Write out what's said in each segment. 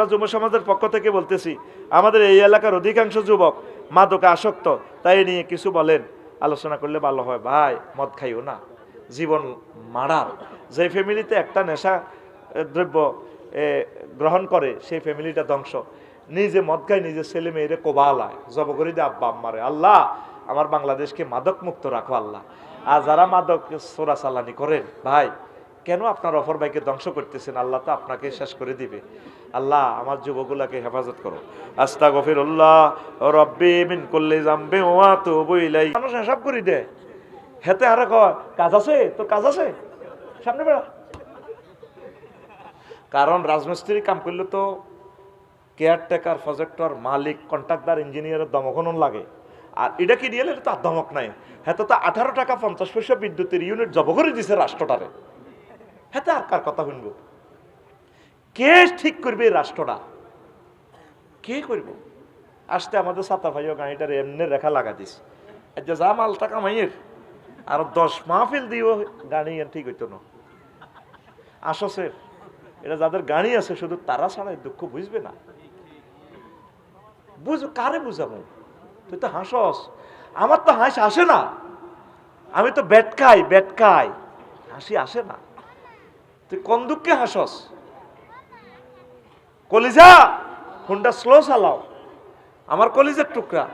আমরা যুব সমাজের পক্ষ থেকে বলতেছি, আমাদের এই এলাকার অধিকাংশ যুবক মাদকে আসক্ত, তাই নিয়ে কিছু বলেন। আলোচনা করলে ভালো হয়। ভাই, মদ খাইও না। জীবন মারার। যে ফ্যামিলিতে একটা নেশা দ্রব্য গ্রহণ করে, সেই ফ্যামিলিটা ধ্বংস। নিজে মদ খায়, নিজের ছেলে মেয়েরে কোবালায়। জব করে দিয়ে আব্বা আম্মারে। আল্লাহ, আমার বাংলাদেশকে মাদক মুক্ত রাখো আল্লাহ। আর যারা মাদক চোরা চালানি করেন, ভাই কেন আপনার অফর ভাইকে ধ্বংস করতেছেন? আল্লাহ তো আপনাকে শেষ করে দিবে। আল্লাহ, আমার যুবগুলাকে হেফাজত করো। আস্তা গফিরুল্লাহ রব্বি মিন করলে জামবে ওয়া তো বইলাই মানুষ হিসাব করি দে। হেতে আরে কয়, কাজ আছে? তোর কাজ আছে? সামনে বেড়া। কারণ রাজমিস্ত্রি কাম করলে তো কেয়ারটেকার, প্রজেক্টর, মালিক, কন্ট্রাক্টর, ইঞ্জিনিয়ারের দমকনন লাগে। আর এটা কি দিয়ে তো আর দমক নাই। হ্যাঁ তো আঠারো টাকা পঞ্চাশ পয়সা বিদ্যুতের ইউনিট জব করে দিছে রাষ্ট্রটারে। হ্যাঁ আর কার কথা শুনব? কে ঠিক করবে রাষ্ট্রটা? কে করব? আসতে আমাদের সাতা ভাইও গাড়িটার এমনি রেখা লাগা দিস যে যা মাল টাকা মাইয়ের আর দশ মাহফিল দিও গাড়ি ঠিক হইতো না। আসছে এটা যাদের গাড়ি আছে, শুধু তারা ছাড়া দুঃখ বুঝবে না। বুঝ, কারে বুঝাবো? তুই তো হাসস। আমার তো হাসি আসে না। আমি তো বেটকাই বেটকাই। হাসি আসে না। তুই কোন দুঃখে হাসস? কলিজা? ফোনটা স্লো চালাও। আমার কলিজার টুকরা।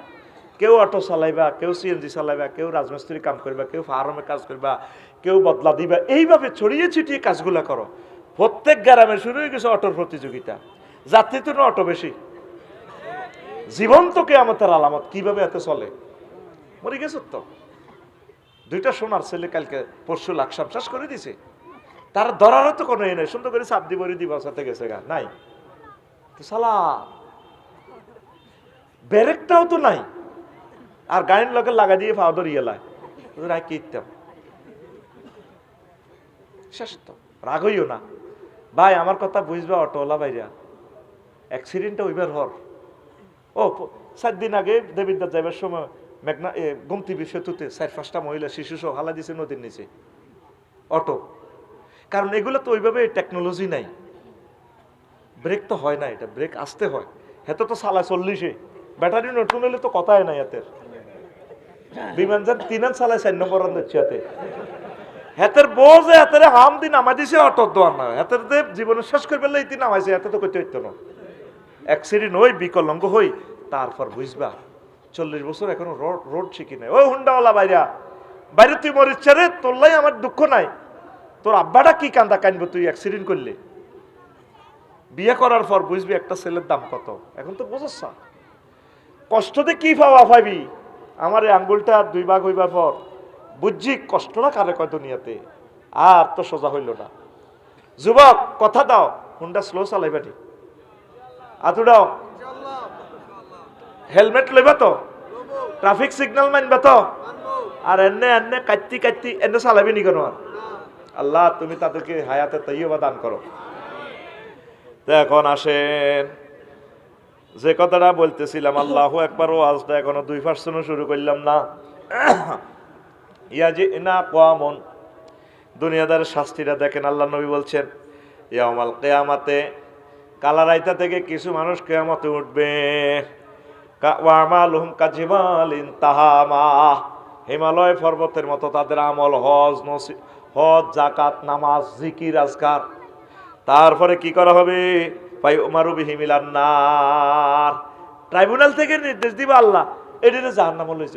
কেউ অটো চালাইবা, কেউ সিএনজি চালাইবা, কেউ রাজমিস্ত্রি কাম করবা, কেউ ফার্মে কাজ করবা, কেউ বদলা দিবা। এইভাবে ছড়িয়ে ছিটিয়ে কাজগুলা করো। প্রত্যেক গ্রামে শুরু হয়ে গেছে অটোর প্রতিযোগিতা। যাত্রী তো অটো বেশি। জীবন্ত কেয়ামতের আলামত কীভাবে এত চলে? মরে গেছ তো? দুইটা সোনার ছেলে কালকে পরশু লাকসাম শেষ করে দিছে। তার ধরারও তো কোনো এ নেই। সুন্দর করে চাপ দিব দিবা সাথে গেছে গা। নাই। তো সালা ব্যারেকটাও তো নাই। আর গাড়ির লোকে লাগা দিয়ে ফাও ধরিয়ে লাই রায় শেষ তো, রাগ হইও না। ভাই, আমার কথা বুঝবা অটোওয়ালা বাইরা অ্যাক্সিডেন্টটা ওইবার হর। ও সাত দিন আগে দেবিদ্যার যাইবার সময় মেঘনা, এ গুমতি সেতুতে চার পাঁচটা মহিলা, শিশু সহ হালা দিছে নদীর নিচে। অটো। কারণ এগুলো তো ওইভাবে টেকনোলজি নাই। ব্রেক তো হয় না এটা ব্রেক আসতে হয়। হেতে তো সালা চল্লিশে। ব্যাটারি নতুন হলে তো কথাই নাই এতের। বিমান যান তিনান সালায় চার নম্বর দিচ্ছে হাতে হেতের বউ যে হাতের হাম দিন নামাই দিছে, অটো দোয়ার না। হেতের যে জীবনে শেষ করে ফেললে এই নামাইছে হাতে তো করতে হইতো না। অ্যাক্সিডেন্ট হই, বিকলঙ্গ হই, তারপর বুঝবা, চল্লিশ বছর এখনও রোড রোড শিখি নাই। ওই হুন্ডাওয়ালা বাইরা, বাইরে তুই মরিচ্ছে রে তোরলাই আমার দুঃখ নাই। তোর আব্বাটা কি কান্দা কানবো তুই? অ্যাক্সিডেন্ট করলে। বিয়ে করার পর বুঝবি একটা ছেলের দাম কত। এখন তো বুঝছ? কষ্টতে কি পাওয়া পাবি? আমার এই আঙ্গুলটা দুই ভাগ হইবার পর বুঝছি কষ্টটা কারে কয় দুনিয়াতে। আর তো সোজা হইল না। যুবক, কথা দাও। হুন্ডা স্লো চালাইবাটি আতুডাও হেলমেট লইবা তো? ট্রাফিক সিগন্যাল মানবা তো? আর এনে এনে কাটতি কাটতি, এনে চালাবি নি কেন আর। আল্লাহ, তুমি তাদেরকে হায়াতে তৈবা দান করো। এখন আসেন। যে কথাটা বলতেছিলাম, আল্লাহ একবার ওয়াজটা এখনও দুই পার্সেন্টও শুরু করলাম না। ইয়া যে না কোয়ামন। দুনিয়াদার শাস্তিটা দেখেন আল্লাহ নবী বলছেন ইয়ামাল কেয়ামাতে কালারাইতা থেকে কিছু মানুষ কেয়ামতে উঠবে। হিমালয় পর্বতের মতো তাদের আমল হজ নসি হজ জাকাত নামাজ, জিকির, আজকার। তারপরে কি করা হবে? ভাই উমারু বিহিমিলান্নার ট্রাইব্যুনাল থেকে নির্দেশ দিবে আল্লাহ এটিতে জাহার নাম লইছ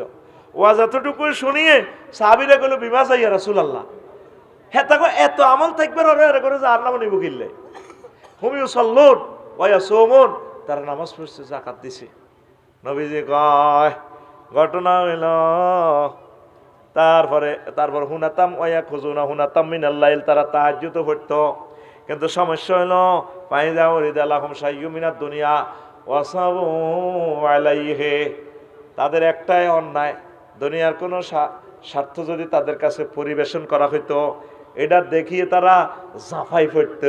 ওয়াজ এতটুকু শুনিয়ে সাহাবিরা গেল বিমা চাইয়া রাসুল আল্লাহ হ্যাঁ তাকে এত আমল থাকবে রে এর করে জাহার নাম নিব কিনলে। হুমিও সল্লুন ওয়া সোমন তারা নামাজ পড়ছে জাকাত দিছে। নবীজি কয়, ঘটনা হইল তারপরে, তারপর হুনাতাম ওয়া খুজুনা হুনাতাম মিনাল্লাইল তারা তাহাজ্জুদ পড়তো কিন্তু সমস্যা হইল পাই যাও রিদালাহম সাইয়ু মিনাত দুনিয়া, ওয়াসাবু আলাইহে। তাদের একটাই অন্যায়, দুনিয়ার কোনো স্বা- স্বার্থ যদি তাদের কাছে পরিবেশন করা হইতো, এটা দেখিয়ে তারা জাফাই পড়ত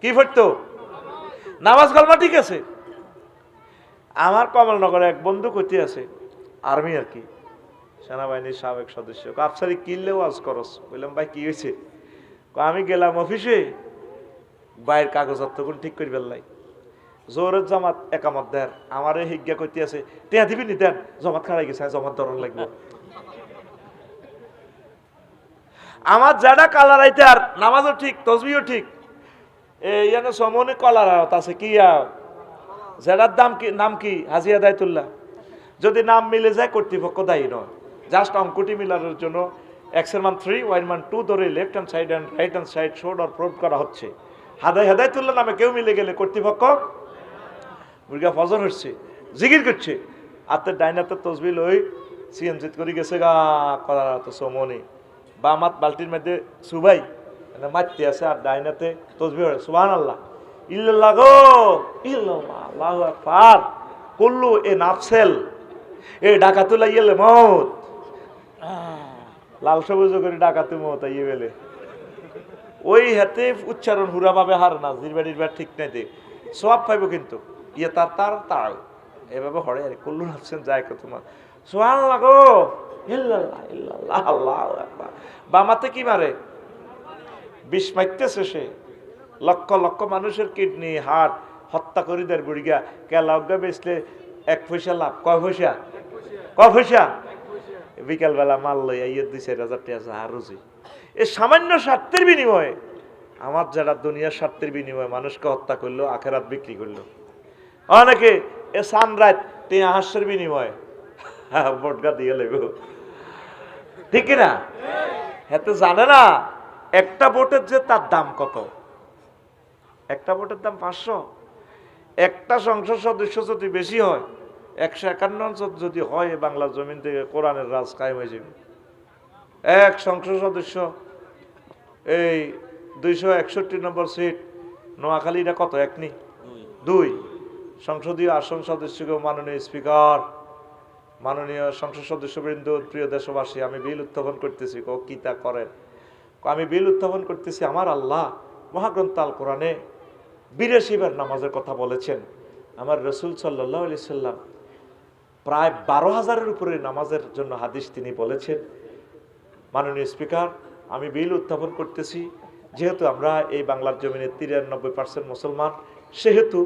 কি পড়তো নামাজ কালমা ঠিক আছে। আমার কমলনগরে এক বন্ধু কইতে আছে, আর্মি আর কি। সেনাবাহিনীর সাবেক সদস্য। আফসারি কিনলেও আজ করস? বললাম ভাই, কি হয়েছে আমি গেলাম অফিসে বাইরের কাগজপত্র কোন ঠিক করি ফেললাই জোরের জমাত একামত দেন, আমারে হিজ্ঞা করতে আছে। টেয়া দিবি নি, দেন, জমাত খাড়াই গেছে জমাত ধরন লাগবে। আমার যারা কালার আইতে আর, নামাজও ঠিক তসবিও ঠিক। এই যেন সমনে কলার আড়ত আছে, কি যেটার দাম কি, নাম কি? হাজিয়া দায়তুল্লাহ যদি নাম মিলে যায়, কর্তৃপক্ষ দায়ী নয়। জাস্ট অঙ্কটি মিলানোর জন্য এক্সের মান থ্রি ওয়াইন মান টু ধরে left hand side and right hand side showed আর প্রোভ করা হচ্ছে। হাদায় হাদাই তুললে নামে কেউ মিলে গেলে কর্তৃপক্ষ মুরগা ফজর হচ্ছে জিগির করছে। আত্মে ডাইনাতে তসবিল ওই সিএমজিত করে গেছে গা, করার তো সমনি বা আমার বালতির মধ্যে সুবাই মানে মারতে আছে আর ডাইনাতে তসবি হয় সুবান আল্লাহ ইল্লাল্লাহ গো আল্লাহু আকবার। কুল্লু এ নাফসেল, এ ডাকাতুলা ইয়েলে মত। লাল সবুজ করে ডাকাতু মত ইয়ে বেলে। ওই হাতে উচ্চারণ হুরা ভাবে হার না জিরবাড়ির বার ঠিক নাই দে। সব পাইব কিন্তু ইয়ে তার তার তার। এভাবে হরে আর কুল্লু নাফসেন যায় তোমার সোহান লাগো বামাতে কি মারে? বিষ মারতেছে সে। লক্ষ লক্ষ মানুষের কিডনি হার্ট হত্যা করি দেয় বুড়িগা। কেলা অজ্ঞা বেচলে এক পয়সা লাভ। কয় পয়সা? কয় পয়সা? বিকালবেলা মাল লই ইয়ে দুই চার হাজার টাকা যা রুজি এই সামান্য স্বার্থের বিনিময়ে, আমার যারা দুনিয়ার স্বার্থের বিনিময়ে মানুষকে হত্যা করল, আখেরাত বিক্রি করল। অনেকে এ সানরাত টিয়া হাস্যের বিনিময়ে বটগা দিয়ে লেগো ঠিক না হ্যাঁ তো জানে না, একটা ভোটের যে তার দাম কত? একটা ভোটের দাম পাঁচশো। একটা সংসদ সদস্য যদি বেশি হয় একশো একান্ন অঞ্চল যদি হয় এ বাংলার জমিন থেকে কোরআনের রাজ কায়েম হয়ে যাবে। এক সংসদ সদস্য, এই দুইশো একষট্টি নম্বর সিট নোয়াখালীটা কত একনি দুই। সংসদীয় আসন সদস্যকে মাননীয় স্পিকার, মাননীয় সংসদ সদস্যবৃন্দ, প্রিয় দেশবাসী, আমি বিল উত্থাপন করতেছি, ক কি তা করেন? আমি বিল উত্থাপন করতেছি আমার আল্লাহ মহাগ্রন্থ আল কোরআনে বিরাশিবার নামাজের কথা বলেছেন। আমার রসুল সাল্লাহ আলি সাল্লাম প্রায় বারো হাজারের উপরে নামাজের জন্য হাদিস তিনি বলেছেন। মাননীয় স্পিকার, আমি বিল উত্থাপন করতেছি। যেহেতু আমরা এই বাংলার জমিনে তিরানব্বই পার্সেন্ট মুসলমান, সেহেতু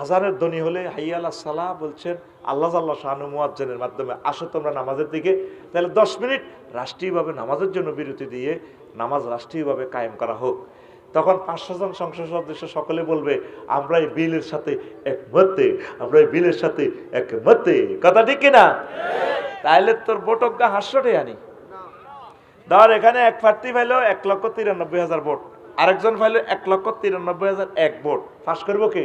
আজানের ধ্বনি হলে হাইয়ালা সালাহ বলছেন, আল্লাহ আল্লাহ শাহানু মুয়াজ্জনের মাধ্যমে, আসো তোমরা নামাজের দিকে। তাহলে দশ মিনিট রাষ্ট্রীয়ভাবে নামাজের জন্য বিরতি দিয়ে নামাজ রাষ্ট্রীয়ভাবে কায়েম করা হোক। তখন পাঁচশো জন সংসদ সদস্য সকলে বলবে আমরা এই বিলের সাথে একমতে আমরা এই বিলের সাথে একমতে। কথা ঠিক কিনা? তাহলে তোর বোটজ্ঞা হাস্যটে আনি। ধর এখানে এক প্রার্থী পাইলো এক লক্ষ তিরানব্বই হাজার ভোট, আরেকজন পাইলো এক লক্ষ তিরানব্বই হাজার এক ভোট। পাস করব কে?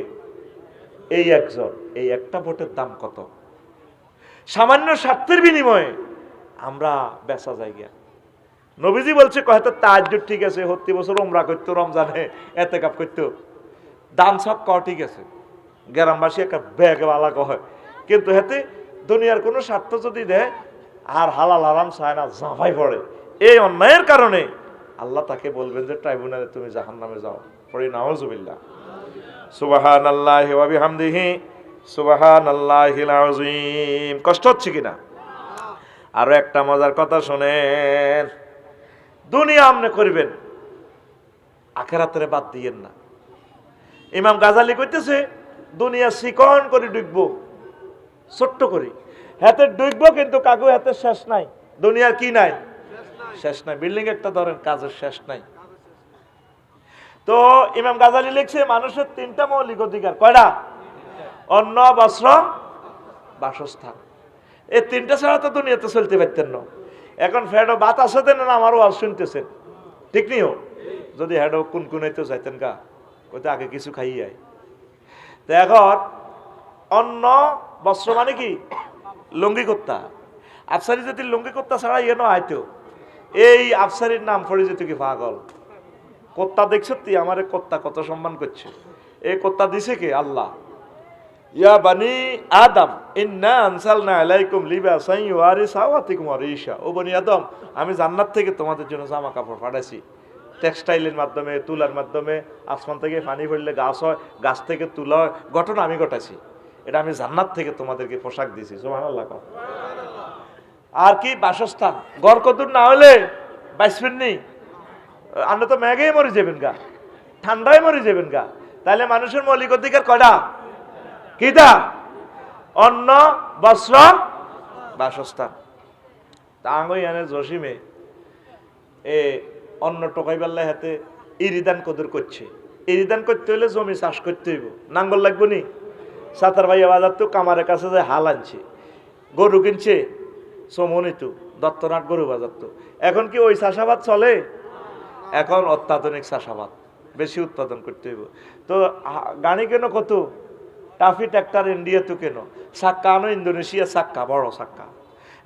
এই একজন, এই একটা ভোটের দাম কত? সামান্য স্বার্থের বিনিময়ে আমরা বেচা যাই গিয়া। নবীজি বলছে হয়তো তার ঠিক আছে, হত্তি বছর ওমরা করতো, রমজানে এতে কাপ করতো। দান সব ক ঠিক আছে। গ্রামবাসী একটা ব্যাগ আলা কয় কিন্তু হেতে দুনিয়ার কোনো স্বার্থ যদি দেয়, আর হালাল আরাম চায় না জাফাই পড়ে। এই অন্যায়ের কারণে আল্লাহ তাকে বলবেন যে, ট্রাইব্যুনালে তুমি জাহান নামে যাও। পড়ি নাওজুবিল্লাহ সুবাহান আল্লাহ হামদিহি সুবাহান আল্লাহ কষ্ট হচ্ছে কিনা? আরও একটা মজার কথা শোনেন। দুনিয়া আমনে করবেন। আখেরাতের বাদ দিয়েন না। ইমাম গাজালি কইতেছে, দুনিয়া চিকন করে ডুববো, ছোট্ট করি। হাতে ডুববো কিন্তু কাগু হাতে শেষ নাই। দুনিয়ার কি নাই? শেষ নাই। বিল্ডিং একটা ধরেন, কাজের শেষ নাই। তো ইমাম গাজালি লিখছে, মানুষের তিনটা মৌলিক অধিকার। কয়টা? অন্ন, বস্ত্র, বাসস্থান। এই তিনটা ছাড়া তো দুনিয়াতে চলতে পারতেন না। এখন ফ্যাডো বাত আছে দেন না, আমারও আজ শুনতেছেন। ঠিক নিও যদি হ্যাডো কোন কোনাইতে চাইতেন গা ওইটা আগে কিছু খাই যায় তো এখন অন্ন, বস্ত্র মানে কি? লুঙ্গি কর্তা। আফসারি যদি লুঙ্গি কর্তা ছাড়া ইয়ে নয় আইতো এই আফসারির নাম পড়ে যেত কি পাগল। কর্তা দেখছ তুই আমারে কর্তা কত সম্মান করছে। এই কর্তা দিছে কে? আল্লাহ। ইয়া বানি আদম ইন্না আনসালনা আলাইকুম লিবাসান ইউয়ারিসা ওয়া তিকুম আরিশা ও বনি আদম, আমি জান্নাত থেকে তোমাদের জন্য জামা কাপড় পাঠাইছি। টেক্সটাইলের মাধ্যমে, তুলার মাধ্যমে, আসমান থেকে পানি পড়লে গাছ হয়, গাছ থেকে তুলা হয়, ঘটনা আমি ঘটাইছি। এটা আমি জান্নাত থেকে তোমাদেরকে পোশাক দিয়েছি। সুবহানাল্লাহ। আর কি বাসস্থান? গড় কদুর না হলে বাইসবেন নি। আপনি তো ম্যাগেই মরে যাবেন গা, ঠান্ডায় মরে যাবেন গা। তাহলে মানুষের মৌলিক অধিকার কয়টা? কিটা অন্ন, বস্ত্র, বাসস্থান। তা আঙই আনে জসিমে। এ অন্ন টোকাইবার হাতে ইরিদান কদর করছে। ইরিদান করতে হলে জমি চাষ করতে হইব। নাঙ্গল লাগবো নি? সাতার ভাইয়া বাজার তো কামারের কাছে যে হাল আনছে। গরু কিনছে সমনি তো দত্তনাথ গরু বাজার তো এখন কি ওই চাষাবাদ চলে? এখন অত্যাধুনিক চাষাবাদ। বেশি উৎপাদন করতে হইব। তো গাড়ি কেন কত? টাফি ট্র্যাক্টর ইন্ডিয়া তো কেন? সাক্কা আনো ইন্দোনেশিয়া সাক্কা, বড় সাক্কা।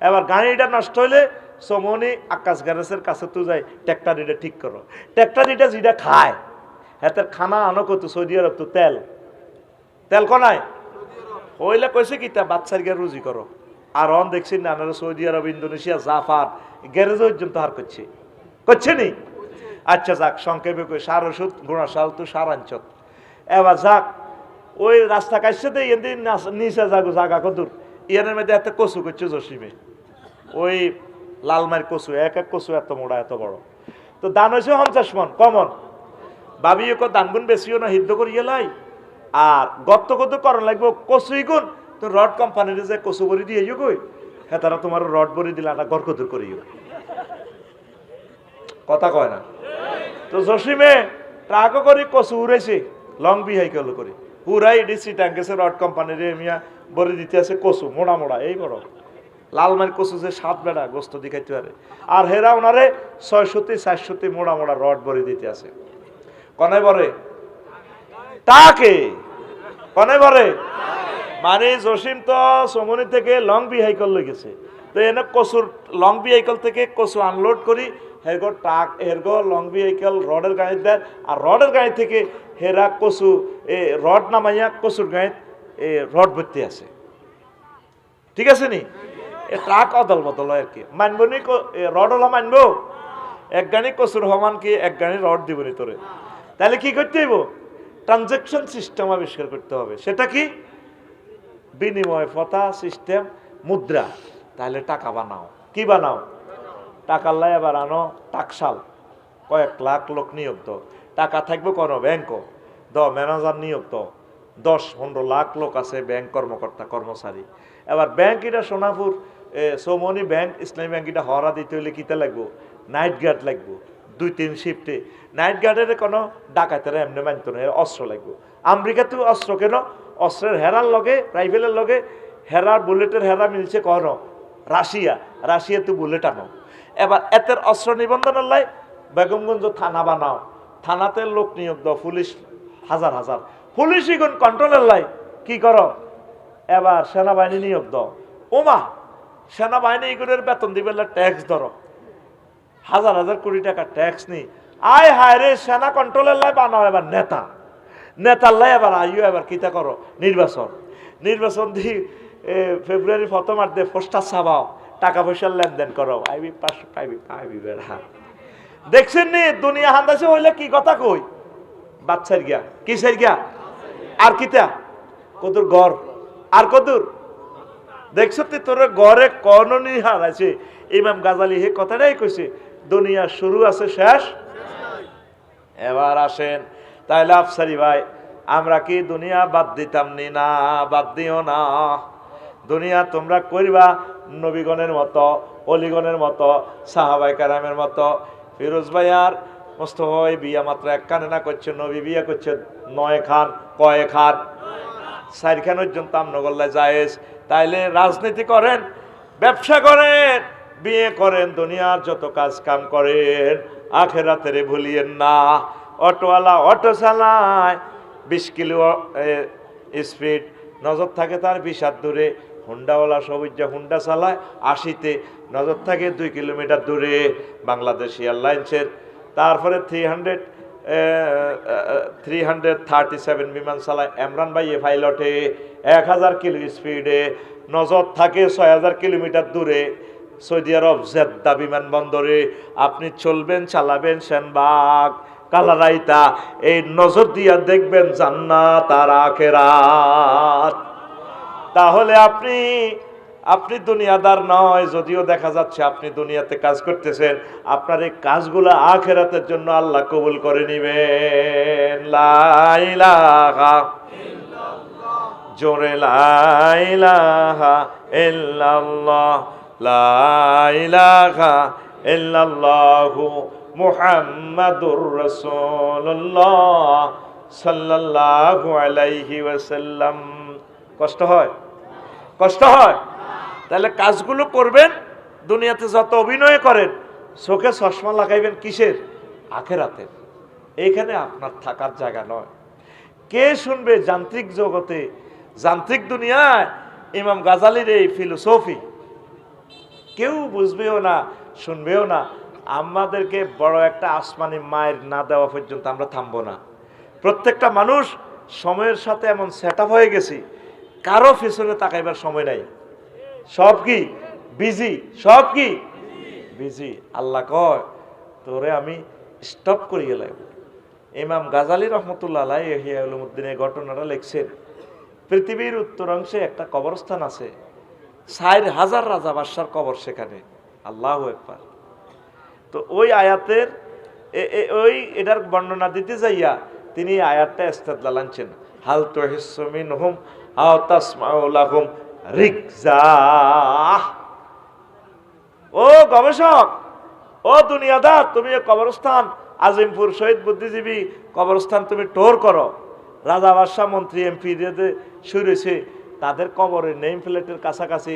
এবার গাড়িটা নষ্ট হইলে সমনি আকাশ গ্যারেজের কাছে তো যাই ট্র্যাক্টর এটা ঠিক করো। ট্র্যাক্টর এটা যেটা খায়, হাতের খানা আনো কত সৌদি আরব তো, তেল। তেল কনায় হইলে কইছে কি, তা বাচ্চার গিয়ে রুজি করো। আর অন দেখছি না সৌদি আরব, ইন্দোনেশিয়া, জাফার গ্যারেজ পর্যন্ত হার করছে। করছে নি? আচ্ছা যাক, সংক্ষেপে কই, সার ওষুধ গুণা সাল তো সার আনছত এবার যাক ওই রাস্তা কাটছে এন নিচে যাগো জাগা কদুর ইয়ানের মধ্যে এত কচু করছে জসিমে। ওই লালমার কচু, এক এক কচু এত মোড়া, এত বড়। তো দান হয়েছে পঞ্চাশ মন, কমন। ভাবি কো দান গুণ বেশিও না, হিদ্ধ করিয়ে লাই। আর গত্ত কত করণ লাগবে, কচুই গুণ। তো রড কোম্পানির যে কচু বড়ি দিয়ে ইয়ে কই? হ্যাঁ তোমার রড বড়ি দিলে না গড় কদুর করিও। কথা কয় না? তো জসিমে ট্রাকও করি, কচু উড়াইছে লং বিহাইকেল করে। পুরাই ডিসি ট্যাঙ্কেছে রড কোম্পানির মিয়া বড়ি দিতে আছে কচু, মোড়া মোড়া, এই বড়। লালমার কচু যে সাত বেড়া গোস্ত দেখাইতে পারে। আর হেরা ওনারে ছয়শতি চারশতি মোড়া মোড়া রড বড়ি দিতে আছে। কনে বরে তাকে। কনে বরে মানে জসিম তো সমনি থেকে লং বিহাইকল লই গেছে। তো এনে কচুর লং বিহাইকল থেকে কচু আনলোড করি, হেরগো ট্রাক হেরগো লং বিহাইকল রডের গাড়ি দেয়, আর রডের গাড়ি থেকে হেরা কচু, এ রড নামাইয়া কচুর গাড়িত এ রড ভর্তি আছে। ঠিক আছে নি? ট্রাক অদল বদল হয় আর কি মানবো নি রড হলা মানবো? এক গাড়ি কচুর সমান কি এক গাড়ি রড দিব নি তোরে তাহলে কি করতে হইব? ট্রানজেকশন সিস্টেম আবিষ্কার করতে হবে। সেটা কি? বিনিময় ফতা সিস্টেম, মুদ্রা। তাহলে টাকা বানাও। কি বানাও? টাকার লাই এবার আনো টাকশাল কয়েক লাখ লোক নিয়োগ দাও। টাকা থাকবে কোনো ব্যাংক দ ম্যানেজার নিয়োগ দাও দশ, পনেরো লাখ লোক আছে ব্যাংক কর্মকর্তা, কর্মচারী। এবার ব্যাংক এটা সোনাপুর সৌমনি ব্যাংক ইসলামী ব্যাংক এটা হরা দিতে হলে কিতে লাগবো? নাইট গার্ড লাগবো। দুই, তিন শিফটে নাইট গার্ডের কোনো ডাকাতেরা এমনি মানত না অস্ত্র লাগবো। আমেরিকাতেও অস্ত্র কেন? অস্ত্রের হেরার লগে, রাইফেলের লগে হেরার বুলেটের হেরা মিলছে কন? রাশিয়া। রাশিয়াতে বুলেট আনো। এবার এতের অস্ত্র নিবন্ধনের লাই বেগমগঞ্জ থানা বানাও। থানাতে লোক নিয়োগ দাও, পুলিশ হাজার হাজার। পুলিশ ইগুন কন্ট্রোলের লাই, কি করো? এবার সেনাবাহিনী নিয়োগ দাও। ওমা সেনাবাহিনী এগুলোর বেতন দিবে ট্যাক্স ধরো। হাজার হাজার কোটি টাকা ট্যাক্স নেই আয় হায় রে, সেনা কন্ট্রোলের লাই বানাও এবার নেতা। নেতার লাই এবার আইও এবার কিতা করো? নির্বাচন। নির্বাচন দি ফেব্রুয়ারি প্রথম আর দে পোস্টার টাকা পয়সার লেনদেন করো। আইবি পাঁচশো পাইবি পাইবি বেড়া। দেখছেন নি? দুনিয়া হান্দাসে হইলে কি কথা কই? বাচ্চার গিয়া। কিসের গিয়া? আর কিতা? কদুর গড়। আর কদুর? দেখছ তো তোর ঘরে কননি হার আছে ইমাম গাজালি হে কথাটাই কইছে, দুনিয়া শুরু আছে, শেষ এবার আসেন। তাইলে আফসারি ভাই, আমরা কি দুনিয়া বাদ দিতাম নি? না, বাদ দিও না। দুনিয়া তোমরা করবা নবীগণের মতো, অলিগণের মতো সাহাবাই কারামের মতো ফিরোজ ভাইয়ার মোস্তফা ভাই বিয়া মাত্র এক কানে না করছে, নবী বিয়া করছে, নয় খান কয় খান চারখান পর্যন্ত আমনগল্লায় জায়েজ। তাইলে রাজনীতি করেন, ব্যবসা করেন, বিয়ে করেন, দুনিয়ার যত কাজ কাম করেন, আখেরাতের ভুলিয়েন না। অটোওয়ালা অটো চালায়, বিশ কিলো স্পিড, নজর থাকে তার হাত দূরে। হুন্ডাওয়ালা সবুজ হুন্ডা চালায়, আশিতে নজর থাকে দুই কিলোমিটার দূরে বাংলাদেশ এয়ারলাইন্সের। তারপরে three hundred three hundred thirty seven বিমান চালায়। এমরান ভাই এ পাইলটে এক হাজার কিলো স্পিডে নজর থাকে ছয় হাজার কিলোমিটার দূরে। সৌদি আরব জেদ্দা বিমানবন্দরে আপনি চলবেন, চালাবেন, সেনবাগ, কালারাইতা, এই নজর দিয়া দেখবেন জান্নাত আর আখেরাত। তাহলে আপনি আপনি দুনিয়াদার নয়, যদিও দেখা যাচ্ছে আপনি দুনিয়াতে কাজ করতেছেন, আপনার এই কাজগুলো আখেরাতের জন্য আল্লাহ কবুল করে নিবেন। লাইলাহা জোরে লাইলাহা ইল্লাল্লাহ লাইলাহা ইল্লাল্লাহু মুহাম্মাদুর রাসূলুল্লাহ সাল্লাল্লাহু আলাইহি ওয়াসাল্লাম। কষ্ট হয়? কষ্ট হয়? তাহলে কাজগুলো করবেন, দুনিয়াতে যত অভিনয় করেন, চোখে চশমা লাগাইবেন কিসের? আখেরাতের। এইখানে আপনার থাকার জায়গা নয়। কে শুনবে যান্ত্রিক জগতে, যান্ত্রিক দুনিয়ায় ইমাম গাজালির এই ফিলোসফি? কেউ বুঝবেও না, শুনবেও না। আমাদেরকে বড় একটা আসমানি মায়ের না দেওয়া পর্যন্ত আমরা থামবো না। প্রত্যেকটা মানুষ সময়ের সাথে এমন সেট হয়ে গেছি কারও পিছনে তাকাইবার সময় নাই। সব কি? বিজি। সব কি? বিজি। আল্লাহ কয়, তোরে আমি স্টপ করিয়ে লাগবো ইমাম গাজালি রহমতুল্লাহ আলাই ইহিয়াউলুদ্দিনের ঘটনাটা লিখছেন। পৃথিবীর উত্তরাংশে একটা কবরস্থান আছে। ষাট হাজার রাজা বাদশার কবর সেখানে। আল্লাহ একবার তো ওই আয়াতের ওই এটার বর্ণনা দিতে যাইয়া তিনি আয়াতটা ইস্তেদলাল আনছেন। হাল তো হিসমিন হুম আও তাসমাউলাহুম রিকজা। ও গবেষক, ও দুনিয়াদার, তুমি কবরস্থান আজিমপুর শহীদ বুদ্ধিজীবী কবরস্থান তুমি টোর করো। রাজা বাদশাহ, মন্ত্রী, এমপি শুরু হয়েছে তাদের কবরের নেম প্লেটের কাছাকাছি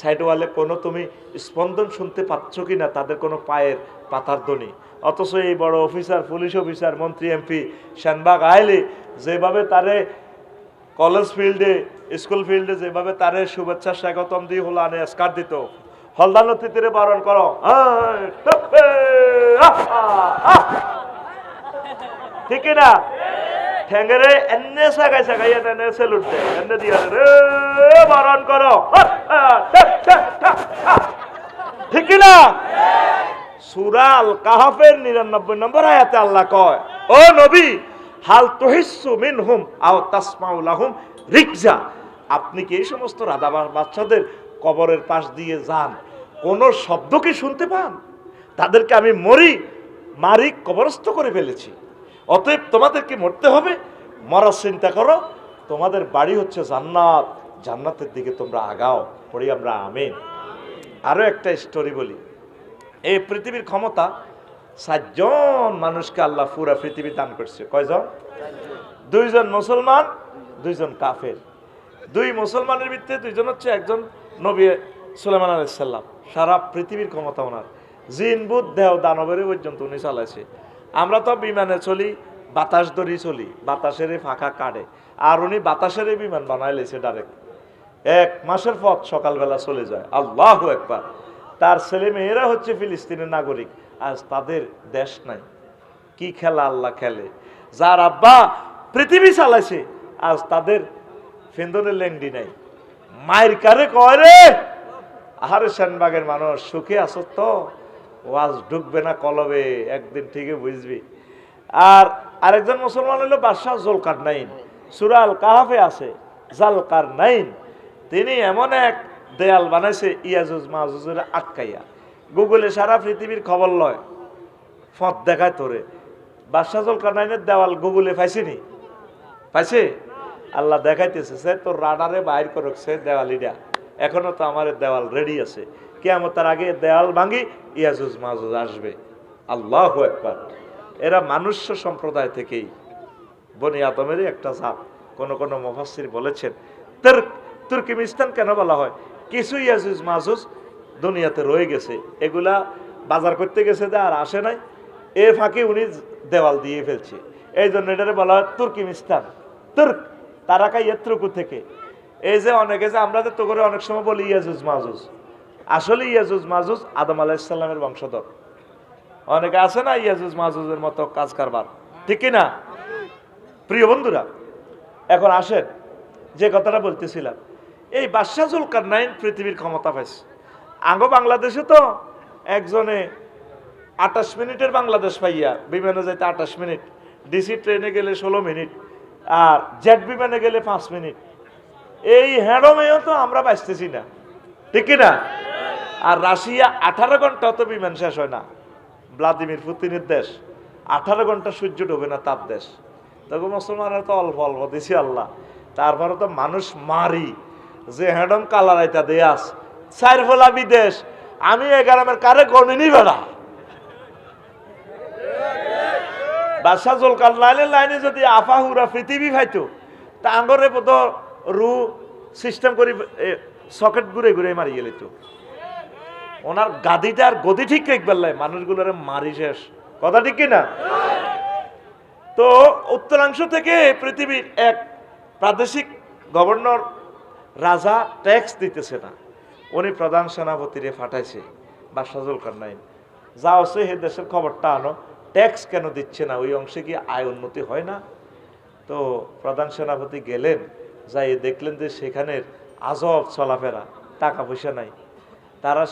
সাইড ওয়ালে কোনো তুমি স্পন্দন শুনতে পাচ্ছ কি না তাদের কোনো পায়ের পাতার ধ্বনি। অথচ এই বড় অফিসার পুলিশ অফিসার মন্ত্রী, এমপি শানবাগ আইলে যেভাবে তারে কলেজ ফিল্ডে স্কুল ফিল্ডে যেভাবে তারে শুভেচ্ছা স্বাগতম দিয়ে হলো আনে স্কার দিত। হলদান অতিথিরে বারণ করো। ঠিক না? ঠেঙ্গেরে এনে সাগাই সাগাই এনে সেলুট দেয় এনে দিয়া রে বারণ করো। ঠক, না? সুরাল কাহাফের নিরানব্বই নম্বর আয়াতে আল্লাহ কয় ও নবী হাল তহিসু মিনহুম আও তাসমাউলাহুম রিকজা। আপনি কি এই সমস্ত রাধাবা বাচ্চাদের কবরের পাশ দিয়ে যান? কোন শব্দ কি শুনতে পান? তাদেরকে আমি মরি, মারি, কবরস্থ করে ফেলেছি। অতএব তোমাদেরকে মরতে হবে। মরার চিন্তা করো, তোমাদের বাড়ি হচ্ছে জান্নাত। জান্নাতের দিকে তোমরা আগাও, পড়ি আমরা আমিন। আরও একটা স্টোরি বলি। এই পৃথিবীর ক্ষমতা সাতজন মানুষকে আল্লাহ পুরা পৃথিবী দান করছে। কয়জন? দুইজন মুসলমান, দুইজন কাফের। দুই মুসলমানের ভিত্তিতে দুইজন হচ্ছে একজন নবী সুলেমান আলাইসাল্লাম সারা পৃথিবীর ক্ষমতা ওনার। জিন বুধ দেহ দানবের পর্যন্ত উনি চালাইছে। আমরা তো বিমানে চলি, বাতাস দড়ি চলি। বাতাসের ফাঁকা কাটে আর উনি বাতাসের বিমান বানাই লেছে ডাইরেক্ট এক মাসের পথ সকালবেলা চলে যায়। আল্লাহ একবার। তার ছেলে মেয়েরা হচ্ছে ফিলিস্তিনের নাগরিক। আজ তাদের দেশ নাই। কি খেলা আল্লাহ খেলে। যার আব্বা পৃথিবী চালাইছে, আজ তাদের ফেন্দনের লেন্ডি নাই। মায়ের কারে কয় রে? আহারে সেনবাগের মানুষ, সুখে আছো তো? ওয়াজ ঢুকবে না কলবে, একদিন ঠিকই বুঝবি। আর আরেকজন মুসলমান হলো বাদশাহ জলকার নাইন সুরাল কাহাফে আছে জালকার নাইন তিনি এমন এক দেয়াল বানাইছে ইয়াজুজ মাহুজের আটকাইয়া গুগলে সারা পৃথিবীর খবর লয়। ফত দেখায় তোরে। বাদশাহ জলকার নাইনের দেওয়াল গুগলে পাইছিনি পাইছে? আল্লাহ দেখাইতেছে, সে তোর রাডারে বাইর করুক, সে দেওয়ালিটা এখনও তো আমার দেওয়াল রেডি আছে। কেমন তার আগে দেওয়াল ভাঙি, ইয়াজুজ মাহুজ আসবে। আল্লাহ একবার এরা মানুষ্য সম্প্রদায় থেকেই। বনি আদমেরই একটা জাত। কোন কোন মুফাসসির বলেছেন, তুর্ক তুর্কিমিস্তান কেন বলা হয়? কিছু ইয়াজুজ মাহুজ দুনিয়াতে রয়ে গেছে। এগুলা বাজার করতে গেছে যে আর আসে নাই। এ ফাঁকে উনি দেওয়াল দিয়ে ফেলছে। এই জন্য এটারে বলা হয় তুর্কিমিস্তান। তুর্ক তারা তারাকা ইয়ত্রকু থেকে। এই যে অনেকে যে আমরা তো করে অনেক সময় বলি ইয়াজুজ মাজুজ। আসলে ইয়াজুজ মাজুজ আদম আলাইসাল্লামের বংশধর। অনেকে আছে না ইয়াজুজ মাজুজের মতো কাজ কারবার। ঠিক না প্রিয় বন্ধুরা, এখন আসেন, যে কথাটা বলতেছিলাম। এই বাদশাহুল কারনাইন পৃথিবীর ক্ষমতা পাইছে। আঙ্গ বাংলাদেশে তো একজনে আঠাশ মিনিটের বাংলাদেশ পাইয়া, বিমানে যাইতে আঠাশ মিনিট, ডিসি ট্রেনে গেলে ষোলো মিনিট, আর জেট বিমানে গেলে পাঁচ মিনিট। এই হ্যাডমেও তো আমরা বাঁচতেছি না, ঠিক না? আর রাশিয়া আঠারো ঘণ্টা তো বিমান শেষ হয় না। ভ্লাদিমির পুতিনের দেশ, আঠারো ঘণ্টা সূর্য ডোবে না তার দেশ। তখন মুসলমানের তো অল্প অল্প দিছি আল্লাহ। তারপরে তো মানুষ মারি, যে হ্যাডম কালার আইতা দেয়াস চার ফোলা বিদেশ, আমি এ গ্রামের কারে গণিনি বেড়া বাদশাহ জলকাল লাইনের লাইনে যদি আফা হুরা পৃথিবী খাইতো তা আঙ্গরে বোধ রু সিস্টেম করি সকেট ঘুরে ঘুরে মারি গেলে তো ওনার গাদিটার গদি ঠিক রাখবার লাই মানুষগুলোরে মারি শেষ। কথা ঠিক কিনা? তো উত্তরাংশ থেকে পৃথিবীর এক প্রাদেশিক গভর্নর রাজা ট্যাক্স দিতেছে না। উনি প্রধান সেনাপতিরে ফাটাইছে, বা বাদশাহুল কান্নাইন যা হচ্ছে হে দেশের খবরটা আনো, ট্যাক্স কেন দিচ্ছে না? ওই অংশে কি আয় উন্নতি হয় না? তো প্রধান সেনাপতি গেলেন যাই দেখলেন যে সেখানের আজব চলাফেরা, টাকা পয়সা নাই। তারা